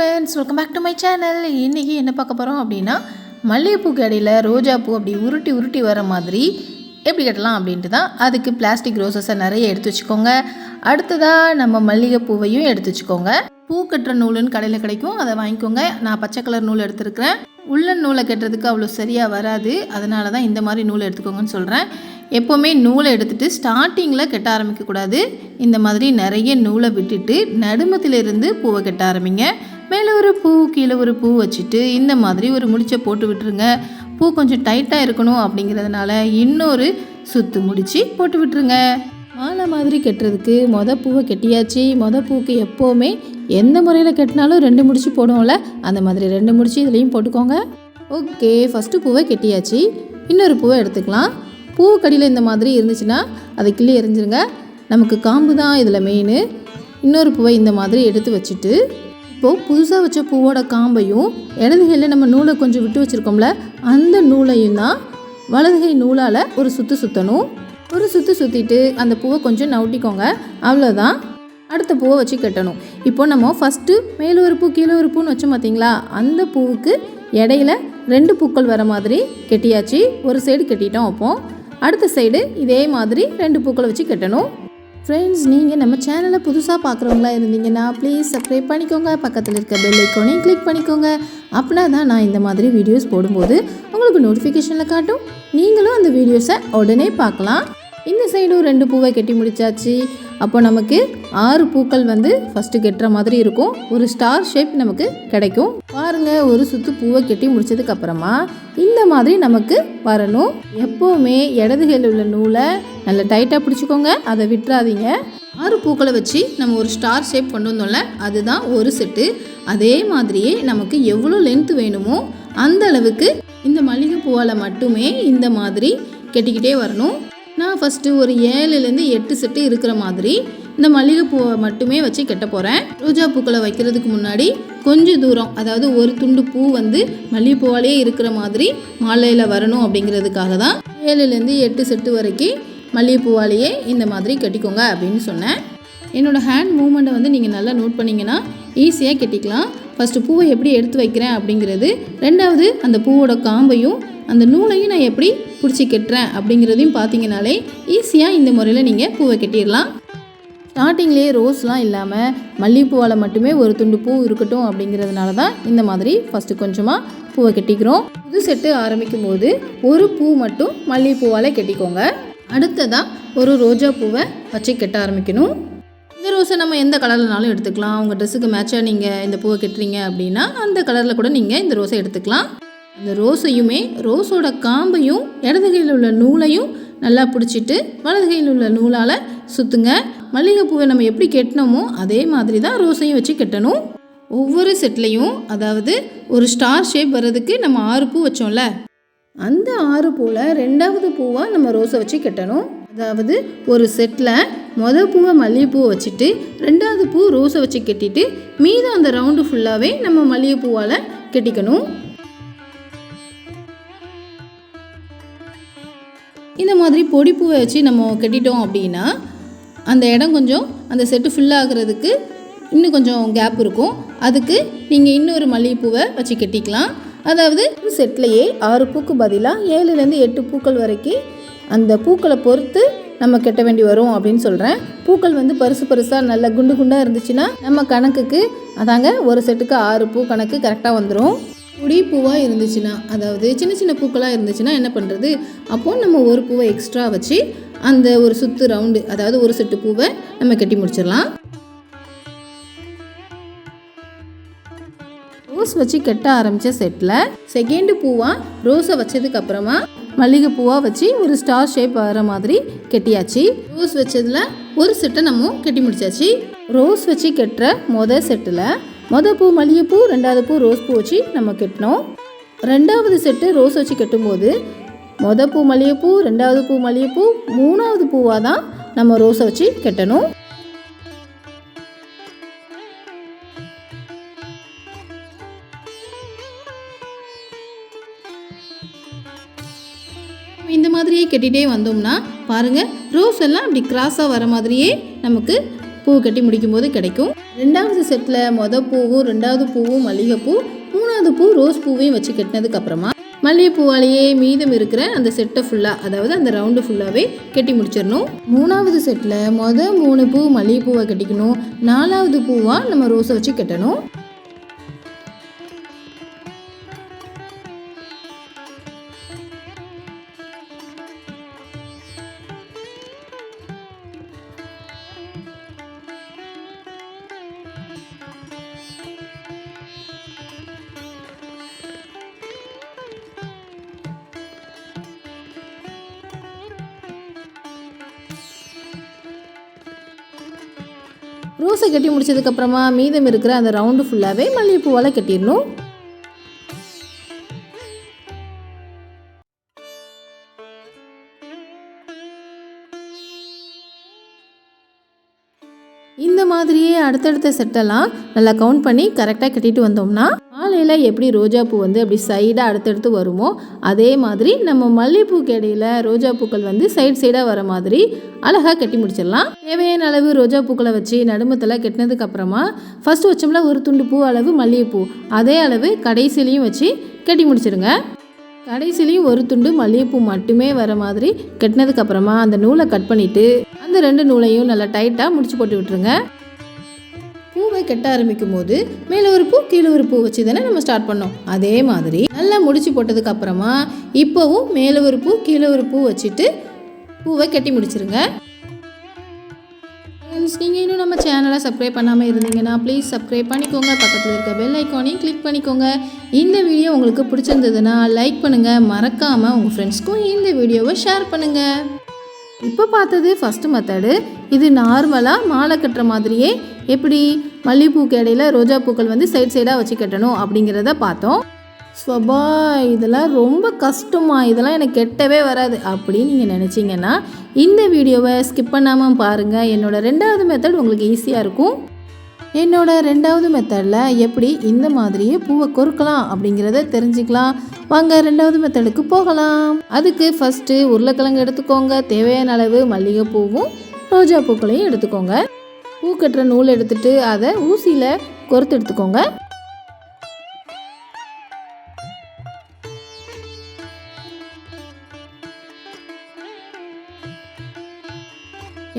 Friends welcome back to my channel இன்றைக்கி என்ன பார்க்க போகிறோம் அப்படின்னா மல்லிகைப்பூ கடையில் ரோஜாப்பூ அப்படி உருட்டி உருட்டி வர மாதிரி எப்படி கட்டலாம் அப்படின்ட்டு தான் அதுக்கு பிளாஸ்டிக் ரோசஸை நிறைய எடுத்து வச்சுக்கோங்க. அடுத்ததாக நம்ம மல்லிகைப்பூவையும் எடுத்து வச்சுக்கோங்க. பூ கட்டுற நூலுன்னு கடையில் கிடைக்கும் அதை வாங்கிக்கோங்க. நான் பச்சை கலர் நூல் எடுத்துருக்கிறேன். உள்ளன் நூலை கட்டுறதுக்கு அவ்வளோ சரியாக வராது. அதனால தான் இந்த மாதிரி நூலை எடுத்துக்கோங்கன்னு சொல்கிறேன் எப்போவுமே நூலை எடுத்துட்டு ஸ்டார்டிங்கில் கட்ட ஆரம்பிக்கக்கூடாது இந்த மாதிரி நிறைய நூலை விட்டுட்டு நடுமத்திலிருந்து பூவை கட்ட ஆரம்பிங்க. மேலே ஒரு பூ கீழே ஒரு பூ வச்சுட்டு இந்த மாதிரி ஒரு முடிச்சை போட்டு விட்டுருங்க. பூ கொஞ்சம் டைட்டாக இருக்கணும் அப்படிங்கிறதுனால இன்னொரு சுத்து முடித்து போட்டு விட்டுருங்க. மாலை மாதிரி கட்டுறதுக்கு மொத பூவை கெட்டியாச்சு. மொத பூவுக்கு எப்போவுமே எந்த முறையில் கட்டினாலும் ரெண்டு முடிச்சு போடுவோம்ல? அந்த மாதிரி ரெண்டு முடிச்சு இதுலேயும் போட்டுக்கோங்க. ஓகே ஃபஸ்ட்டு பூவை கெட்டியாச்சு. இன்னொரு பூவை எடுத்துக்கலாம். பூ கடியில் இந்த மாதிரி இருந்துச்சுன்னா அதை கிள்ளி எரிஞ்சிருங்க நமக்கு காம்பு தான் இதில் மெயின் இன்னொரு பூவை இந்த மாதிரி எடுத்து வச்சுட்டு இப்போது புதுசாக வச்ச பூவோட காம்பையும் இடது கையில் நம்ம நூலை கொஞ்சம் விட்டு வச்சுருக்கோம்ல அந்த நூலையும் தான் வலதுகை நூலால் ஒரு சுற்று சுற்றணும் ஒரு சுற்று சுற்றிட்டு அந்த பூவை கொஞ்சம் நவுட்டிக்கோங்க அவ்வளோதான் அடுத்த பூவை வச்சு கட்டணும். இப்போ நம்ம ஃபஸ்ட்டு மேலே ஒரு பூ கீழே ஒரு பூன்னு வச்சோம் பார்த்தீங்களா அந்த பூவுக்கு இடையில ரெண்டு பூக்கள் வர மாதிரி கெட்டியாச்சு. ஒரு சைடு கட்டிட்டோம் அப்போ அடுத்த சைடு இதே மாதிரி ரெண்டு பூக்களை வச்சு கட்டணும். ஃப்ரெண்ட்ஸ் நீங்கள் நம்ம சேனலை புதுசாக பார்க்குறவங்களா இருந்தீங்கன்னா ப்ளீஸ் சப்ஸ்கிரைப் பண்ணிக்கோங்க. பக்கத்தில் இருக்க பெல் ஐக்கோனையும் கிளிக் பண்ணிக்கோங்க. அப்படின்னா தான் நான் இந்த மாதிரி வீடியோஸ் போடும்போது உங்களுக்கு நோட்டிஃபிகேஷனில் காட்டும். நீங்களும் அந்த வீடியோஸை உடனே பார்க்கலாம். இந்த சைடும் ரெண்டு பூவை கட்டி முடிச்சாச்சு. அப்போ நமக்கு ஆறு பூக்கள் வந்து ஃபஸ்ட்டு கெட்டுற மாதிரி இருக்கும். ஒரு ஸ்டார் ஷேப் நமக்கு கிடைக்கும். பாருங்கள் ஒரு சுத்து பூவை கெட்டி முடித்ததுக்கப்புறமா இந்த மாதிரி நமக்கு வரணும். எப்போவுமே இடதுகளில் உள்ள நூலை நல்லா டைட்டாக பிடிச்சிக்கோங்க. அதை விட்டுறாதீங்க. ஆறு பூக்களை வச்சு நம்ம ஒரு ஸ்டார் ஷேப் கொண்டு வந்தோம்ல அதுதான் ஒரு செட்டு அதே மாதிரியே நமக்கு எவ்வளோ லென்த் வேணுமோ அந்த அளவுக்கு இந்த மல்லிகை பூவால் மட்டுமே இந்த மாதிரி கெட்டிக்கிட்டே வரணும். நான் ஃபஸ்ட்டு ஒரு ஏழுலேருந்து எட்டு செட்டு இருக்கிற மாதிரி இந்த மல்லிகைப்பூவை மட்டுமே வச்சு கெட்ட போகிறேன் ரோஜா பூக்களை வைக்கிறதுக்கு முன்னாடி கொஞ்சம் தூரம் அதாவது ஒரு துண்டு பூ வந்து மல்லிகைப்பூவாலே இருக்கிற மாதிரி மாலையில் வரணும் அப்படிங்கிறதுக்காக தான் ஏழுலேருந்து எட்டு செட்டு வரைக்கும் மல்லிகைப்பூவாலேயே இந்த மாதிரி கட்டிக்கோங்க அப்படின்னு சொன்னேன். என்னோடய ஹேண்ட் மூமெண்ட்டை வந்து நீங்கள் நல்லா நோட் பண்ணிங்கன்னா ஈஸியாக கட்டிக்கலாம். ஃபஸ்ட்டு பூவை எப்படி எடுத்து வைக்கிறேன் அப்படிங்கிறது ரெண்டாவது அந்த பூவோட காம்பையும் அந்த நூலையும் நான் எப்படி பிடிச்சி கட்டுறேன் அப்படிங்கிறதையும் பார்த்தீங்கனாலே ஈஸியாக இந்த முறையில் நீங்கள் பூவை கட்டிடலாம். ஸ்டார்டிங்லேயே ரோஸ்லாம் இல்லாமல் மல்லிகைப்பூவால் மட்டுமே ஒரு துண்டு பூ இருக்கட்டும் அப்படிங்கிறதுனால தான் இந்த மாதிரி ஃபஸ்ட்டு கொஞ்சமாக பூவை கட்டிக்கிறோம். புது செட்டு ஆரம்பிக்கும் போது ஒரு பூ மட்டும் மல்லிகைப்பூவால் கட்டிக்கோங்க. அடுத்ததாக ஒரு ரோஜா பூவை வச்சு கட்ட ஆரம்பிக்கணும். இந்த ரோஸை நம்ம எந்த கலர்லனாலும் எடுத்துக்கலாம். உங்கள் ட்ரெஸ்ஸுக்கு மேட்சாக நீங்கள் இந்த பூவை கட்டுறீங்க அப்படின்னா அந்த கலரில் கூட நீங்கள் இந்த ரோஸை எடுத்துக்கலாம். அந்த ரோஸையுமே ரோஸோட காம்பையும் இடது கையில் உள்ள நூலையும் நல்லா பிடிச்சிட்டு வலது கையில் உள்ள நூலால் சுற்றுங்க மல்லிகைப்பூவை நம்ம எப்படி கெட்டினோமோ அதே மாதிரி தான் ரோஸையும் வச்சு கட்டணும். ஒவ்வொரு செட்லேயும் அதாவது ஒரு ஸ்டார் ஷேப் வர்றதுக்கு நம்ம ஆறு பூ வச்சோம்ல. அந்த ஆறு பூவில் ரெண்டாவது பூவாக நம்ம ரோஸை வச்சு கட்டணும். அதாவது ஒரு செட்டில் மொதல் பூவை மல்லிகைப்பூவை வச்சுட்டு ரெண்டாவது பூ ரோஸை வச்சு கட்டிட்டு மீதம் அந்த ரவுண்டு ஃபுல்லாகவே நம்ம மல்லிகைப்பூவால் கட்டிக்கணும். இந்த மாதிரி பொடி பூவை வச்சு நம்ம கட்டிட்டோம் அப்படின்னா அந்த இடம் கொஞ்சம் அந்த செட்டு ஃபில்லாகிறதுக்கு இன்னும் கொஞ்சம் கேப் இருக்கும். அதுக்கு நீங்கள் இன்னொரு மல்லிகைப்பூவை வச்சு கட்டிக்கலாம். அதாவது செட்லேயே ஆறு பூக்கு பதிலாக ஏழுலேருந்து எட்டு பூக்கள் வரைக்கும் அந்த பூக்களை பொறுத்து நம்ம கெட்ட வேண்டி வரும் அப்படின்னு சொல்கிறேன் பூக்கள் வந்து பருசு பருசாக நல்ல குண்டு குண்டாக இருந்துச்சுன்னா நம்ம கணக்குக்கு அதாங்க ஒரு செட்டுக்கு ஆறு பூ கணக்கு கரெக்டாக வந்துடும் குடி பூவாக இருந்துச்சுன்னா அதாவது சின்ன சின்ன பூக்களாக இருந்துச்சுன்னா என்ன பண்ணுறது அப்போது நம்ம ஒரு பூவை எக்ஸ்ட்ரா வச்சு அந்த ஒரு சுத்து ரவுண்டு அதாவது ஒரு செட்டு பூவை நம்ம கட்டி முடிச்சிடலாம். ரோஸ் வச்சு கட்ட ஆரம்பித்த செட்டில் செகண்டு பூவாக ரோஸை வச்சதுக்கு அப்புறமா மல்லிகை பூவாக வச்சு ஒரு ஸ்டார் ஷேப் வர மாதிரி கெட்டியாச்சு. ரோஸ் வச்சதில் ஒரு செட்டை நம்ம கட்டி முடிச்சாச்சு. ரோஸ் வச்சு கட்டுற மொதல் செட்டில் மொதல் பூ மல்லிகைப்பூ ரெண்டாவது பூ ரோஸ் பூ வச்சு நம்ம கெட்டினோம் ரெண்டாவது செட்டு ரோஸ் வச்சு கட்டும்போது மொதல் பூ மல்லிகைப்பூ ரெண்டாவது பூ மல்லிகைப்பூ மூணாவது பூவாக தான் நம்ம ரோஸை வச்சு கட்டணும். இந்த மாதிரியே கட்டிகிட்டே வந்தோம்னா பாருங்கள் ரோஸ் எல்லாம் அப்படி கிராஸாக வர மாதிரியே நமக்கு பூ கட்டி முடிக்கும் போது கிடைக்கும். ரெண்டாவது செட்டில் மொதல் பூவும் ரெண்டாவது பூவும் மல்லிகைப்பூ மூணாவது பூ ரோஸ் பூவையும் வச்சு கட்டினதுக்கு அப்புறமா மல்லிகைப்பூவாலேயே மீதம் இருக்கிற அந்த செட்டை ஃபுல்லாக அதாவது அந்த ரவுண்டு ஃபுல்லாகவே கட்டி முடிச்சிடணும். மூணாவது செட்டில் மொதல் மூணு பூ மல்லிகைப்பூவை கட்டிக்கணும். நாலாவது பூவாக நம்ம ரோஸை வச்சு கட்டணும். ரோஸை கட்டி முடிச்சதுக்கப்புறமா மீதம் இருக்கிற அந்த ரவுண்டு ஃபுல்லாகவே மல்லிகைப்பூவால் கட்டிடணும். இந்த மாதிரியே அடுத்தடுத்த செட்டெல்லாம் நல்லா கவுண்ட் பண்ணி கரெக்டாக கட்டிட்டு வந்தோம்னா கடையில் எப்படி ரோஜா பூ வந்து அப்படி சைடாக அடுத்தடுத்து வருமோ அதே மாதிரி நம்ம மல்லிகைப்பூக்கு கடையில் ரோஜா பூக்கள் வந்து சைட் சைடாக வர மாதிரி அழகாக கட்டி முடிச்சிடலாம். தேவையான அளவு ரோஜா பூக்களை வச்சு நடுமத்தில் கெட்டினதுக்கு அப்புறமா ஃபர்ஸ்ட் வச்சோம்ல ஒரு துண்டு பூ அளவு மல்லிகைப்பூ. அதே அளவு கடைசிலையும் வச்சு கட்டி முடிச்சிடுங்க கடைசிலையும் ஒரு துண்டு மல்லிகைப்பூ மட்டுமே வர மாதிரி கட்டினதுக்கப்புறமா அந்த நூலை கட் பண்ணிவிட்டு அந்த ரெண்டு நூலையும் நல்லா டைட்டாக முடிச்சு போட்டு விட்டுருங்க. பூவை கட்ட ஆரம்பிக்கும் போது மேலே ஒரு பூ கீழே ஒரு பூ வச்சு தானே நம்ம ஸ்டார்ட் பண்ணோம். அதே மாதிரி நல்லா முடிச்சு போட்டதுக்கு அப்புறமா இப்போவும் மேலே ஒரு பூ கீழே ஒரு பூ வச்சுட்டு பூவை கட்டி முடிச்சிருங்க. நீங்கள் இன்னும் நம்ம சேனலை சப்ஸ்கிரைப் பண்ணாமல் இருந்தீங்கன்னா ப்ளீஸ் சப்ஸ்கிரைப் பண்ணிக்கோங்க. பக்கத்தில் இருக்க பெல் ஐக்கானையும் கிளிக் பண்ணிக்கோங்க. இந்த வீடியோ உங்களுக்கு பிடிச்சிருந்ததுன்னா லைக் பண்ணுங்கள் மறக்காமல் உங்கள் ஃப்ரெண்ட்ஸ்க்கும் இந்த வீடியோவை ஷேர் பண்ணுங்கள் இப்போ பார்த்தது ஃபஸ்ட்டு மெத்தடு இது நார்மலாக மாலை கட்டுற மாதிரியே எப்படி மல்லிகைப்பூக்கு இடையில ரோஜா பூக்கள் வந்து சைட் சைடாக வச்சு கட்டணும் அப்படிங்கிறத பார்த்தோம். ஸ்வபா இதெல்லாம் ரொம்ப கஷ்டமா இதெல்லாம் எனக்கு கெட்டவே வராது அப்படின்னு நீங்கள் நினச்சிங்கன்னா இந்த வீடியோவை ஸ்கிப் பண்ணாமல் பாருங்கள் என்னோட ரெண்டாவது மெத்தட் உங்களுக்கு ஈஸியாக இருக்கும். என்னோடய ரெண்டாவது மெத்தடில் எப்படி இந்த மாதிரியே பூவை கொறுக்கலாம் அப்படிங்கிறத தெரிஞ்சுக்கலாம். வாங்க ரெண்டாவது மெத்தடுக்கு போகலாம். அதுக்கு ஃபஸ்ட்டு உருளைக்கிழங்கு எடுத்துக்கோங்க. தேவையான அளவு மல்லிகைப்பூவும் ரோஜா பூக்களையும் எடுத்துக்கோங்க. பூ கட்டுற நூல் எடுத்துட்டு அதை ஊசியில் கொறுத்து எடுத்துக்கோங்க.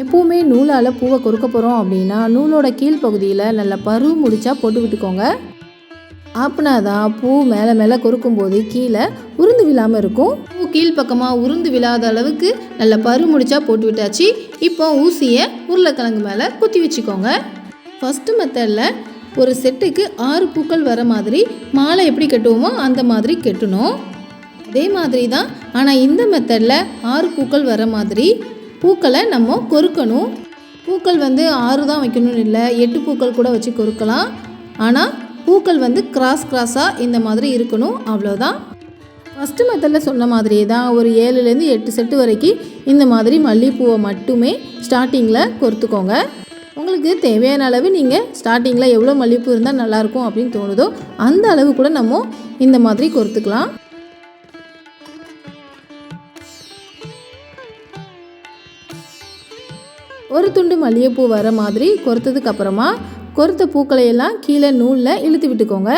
எப்போவுமே நூலால் பூவை கொறுக்க போகிறோம் அப்படின்னா நூலோட கீழ்ப்பகுதியில் நல்லா பரு முடிச்சா போட்டு விட்டுக்கோங்க. அப்படின்னா தான் பூ மேலே மேலே கொறுக்கும்போது கீழே உருந்து விழாமல் இருக்கும். பூ கீழ்ப்பக்கமாக உருந்து விழாத அளவுக்கு நல்ல பரு முடிச்சா போட்டு விட்டாச்சு. இப்போ ஊசியை உருளைக்கிழங்கு மேலே குத்தி வச்சுக்கோங்க. ஃபஸ்ட்டு மெத்தடில் ஒரு செட்டுக்கு ஆறு பூக்கள் வர மாதிரி மாலை எப்படி கட்டுவோமோ அந்த மாதிரி கட்டணும். அதே மாதிரி தான் ஆனால் இந்த மெத்தடில் ஆறு பூக்கள் வர மாதிரி பூக்களை நம்ம கொறுக்கணும். பூக்கள் வந்து ஆறு தான் வைக்கணும்னு இல்லை எட்டு பூக்கள் கூட வச்சு கொறுக்கலாம். ஆனால் பூக்கள் வந்து கிராஸ் கிராஸாக இந்த மாதிரி இருக்கணும். அவ்வளோதான் ஃபஸ்ட்டு மெத்தடில் சொன்ன மாதிரியே தான் ஒரு ஏழுலேருந்து எட்டு செட்டு வரைக்கும் இந்த மாதிரி மல்லிகைப்பூவை மட்டுமே ஸ்டார்டிங்கில் கொறுத்துக்கோங்க உங்களுக்கு தேவையான அளவு நீங்கள் ஸ்டார்டிங்கில் எவ்வளோ மல்லிகைப்பூ இருந்தால் நல்லாயிருக்கும் அப்படின்னு தோணுதோ அந்த அளவு கூட நம்ம இந்த மாதிரி கொறுத்துக்கலாம் ஒரு துண்டு மல்லிகைப்பூ வர மாதிரி கொறுத்ததுக்கு அப்புறமா கொறுத்த பூக்களை எல்லாம் கீழே நூலில் இழுத்து விட்டுக்கோங்க.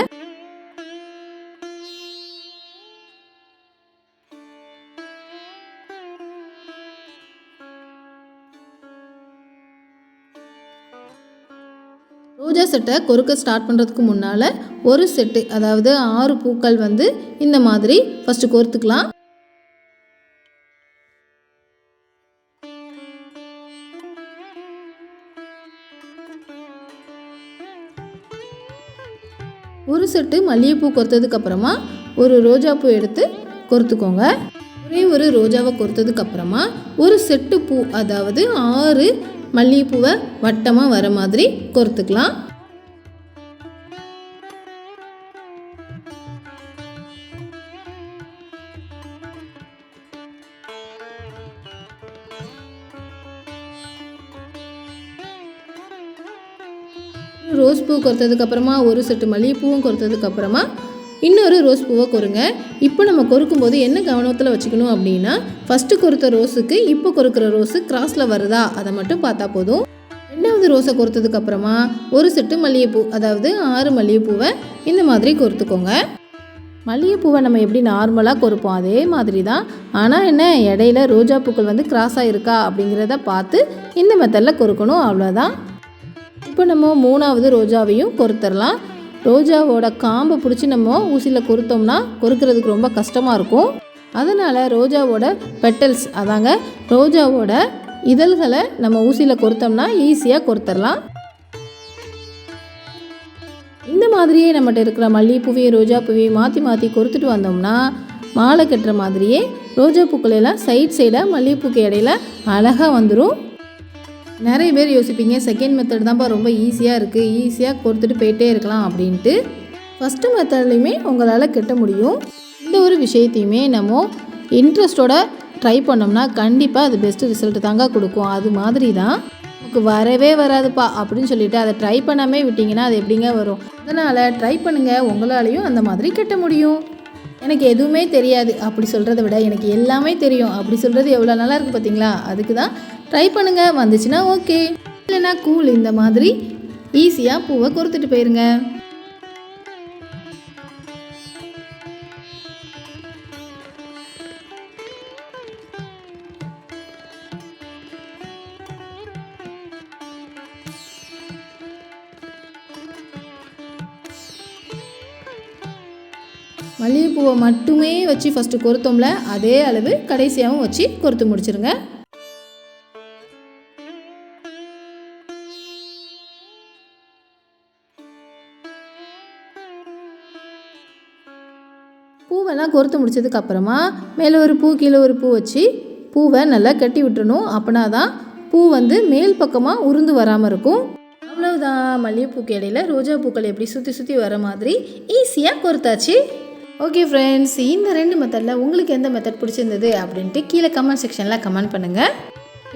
ரோஜா செட்டை கொறுக்க ஸ்டார்ட் பண்ணுறதுக்கு முன்னால் ஒரு செட்டு அதாவது ஆறு பூக்கள் வந்து இந்த மாதிரி ஃபஸ்ட்டு கொறுத்துக்கலாம். செட்டு மல்லிகைப்பூ கொத்ததுக்கப்புறமா ஒரு ரோஜாப்பூ எடுத்து கொறுத்துக்கோங்க. ஒரே ஒரு ரோஜாவை கொறுத்ததுக்கு அப்புறமா ஒரு செட்டு பூ அதாவது ஆறு மல்லிகைப்பூவை வட்டமாக வர மாதிரி கொறுத்துக்கலாம். பூ கொடுத்ததுக்கப்புறமா ஒரு செட்டு மல்லிகைப்பூவும் கொடுத்ததுக்கப்புறமா இன்னொரு ரோஸ் பூவை கொருங்க. இப்போ நம்ம கொறுக்கும்போது என்ன கவனத்தில் வச்சுக்கணும் அப்படின்னா ஃபஸ்ட்டு கொறுத்த ரோஸுக்கு இப்போ கொறுக்கிற ரோஸு கிராஸில் வருதா? அதை மட்டும் பார்த்தா போதும். ரெண்டாவது ரோஸை கொறுத்ததுக்கு அப்புறமா ஒரு செட்டு மல்லிகைப்பூ அதாவது ஆறு மல்லிகைப்பூவை இந்த மாதிரி கொறுத்துக்கோங்க. மல்லிகைப்பூவை நம்ம எப்படி நார்மலாக கொறுப்போம்? அதே மாதிரி தான் ஆனால் என்ன இடையில ரோஜா பூக்கள் வந்து கிராஸாக இருக்கா அப்படிங்கிறத பார்த்து இந்த மெத்தடில் கொறுக்கணும். அவ்வளோதான் இப்போ நம்ம மூணாவது ரோஜாவையும் கொறுத்துடலாம் ரோஜாவோட காம்பை பிடிச்சி நம்ம ஊசியில் கொறுத்தோம்னா கொறுக்கிறதுக்கு ரொம்ப கஷ்டமாக இருக்கும். அதனால் ரோஜாவோட பெட்டல்ஸ் அதாங்க ரோஜாவோட இதழ்களை நம்ம ஊசியில் கொறுத்தோம்னா ஈஸியாக கொறுத்துடலாம் இந்த மாதிரியே நம்மகிட்ட இருக்கிற மல்லிகைப்பூவையும் ரோஜா பூவையும் மாற்றி மாற்றி கொறுத்துட்டு வந்தோம்னா மாலை கட்டுற மாதிரியே ரோஜா பூக்கள் எல்லாம் சைட் சைடாக மல்லிகைப்பூக்கு இடையில அழகாக வந்துடும் நிறைய பேர் யோசிப்பீங்க செகண்ட் மெத்தட் தான்ப்பா ரொம்ப ஈஸியாக இருக்குது ஈஸியாக கொடுத்துட்டு போயிட்டே இருக்கலாம் அப்படின்ட்டு. ஃபஸ்ட்டு மெத்தட்லையுமே உங்களால் கட்ட முடியும். இந்த ஒரு விஷயத்தையுமே நம்ம இன்ட்ரெஸ்டோட ட்ரை பண்ணோம்னா கண்டிப்பாக அது பெஸ்ட்டு ரிசல்ட் தாங்க கொடுக்கும். அது மாதிரி தான் நமக்கு வரவே வராதுப்பா அப்படின்னு சொல்லிட்டு அதை ட்ரை பண்ணாமே விட்டிங்கன்னா அது எப்படிங்க வரும்? அதனால் ட்ரை பண்ணுங்கள் உங்களாலையும் அந்த மாதிரி கட்ட முடியும். எனக்கு எதுவுமே தெரியாது அப்படி சொல்கிறத விட எனக்கு எல்லாமே தெரியும். அப்படி சொல்கிறது எவ்வளோ நல்லா இருக்குது பார்த்தீங்களா? அதுக்கு தான் ட்ரை பண்ணுங்கள் வந்துச்சுன்னா ஓகே இல்லைன்னா கூல் இந்த மாதிரி. ஈஸியாக பூவை கொடுத்துட்டு போயிருங்க. மல்லிகைப்பூவை மட்டுமே வச்சு ஃபஸ்ட்டு கொறுத்தோம்ல அதே அளவு கடைசியாகவும் வச்சு கொறுத்து முடிச்சிருங்க. பூவெல்லாம் கொறுத்து முடிச்சதுக்கப்புறமா மேலே ஒரு பூ கீழே ஒரு பூ வச்சு பூவை நல்லா கட்டி விட்டுறணும். அப்படின்னா தான் பூ வந்து மேல் பக்கமாக உருந்து வராமல் இருக்கும். அவ்வளோதான் மல்லிகைப்பூக்கு இடையில ரோஜா பூக்கள் எப்படி சுற்றி சுற்றி வர மாதிரி ஈஸியாக கொறுத்தாச்சு ஓகே ஃப்ரெண்ட்ஸ் இந்த ரெண்டு மெத்தடில் உங்களுக்கு எந்த மெத்தட் பிடிச்சிருந்தது அப்படின்ட்டு கீழே கமெண்ட் செக்ஷனில் கமெண்ட் பண்ணுங்கள்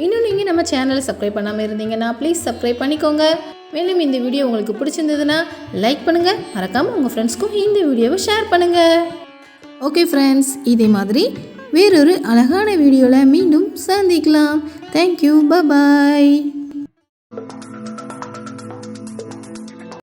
இன்னும் நீங்கள் நம்ம சேனலை சப்ஸ்கிரைப் பண்ணாமல் இருந்தீங்கன்னா ப்ளீஸ் சப்ஸ்கிரைப் பண்ணிக்கோங்க. மேலும் இந்த வீடியோ உங்களுக்கு பிடிச்சிருந்ததுன்னா லைக் பண்ணுங்கள் மறக்காமல் உங்கள் ஃப்ரெண்ட்ஸ்க்கும் இந்த வீடியோவை ஷேர் பண்ணுங்கள் ஓகே ஃப்ரெண்ட்ஸ் இதே மாதிரி வேறொரு அழகான வீடியோவில் மீண்டும் சந்திக்கலாம். Thank you bye bye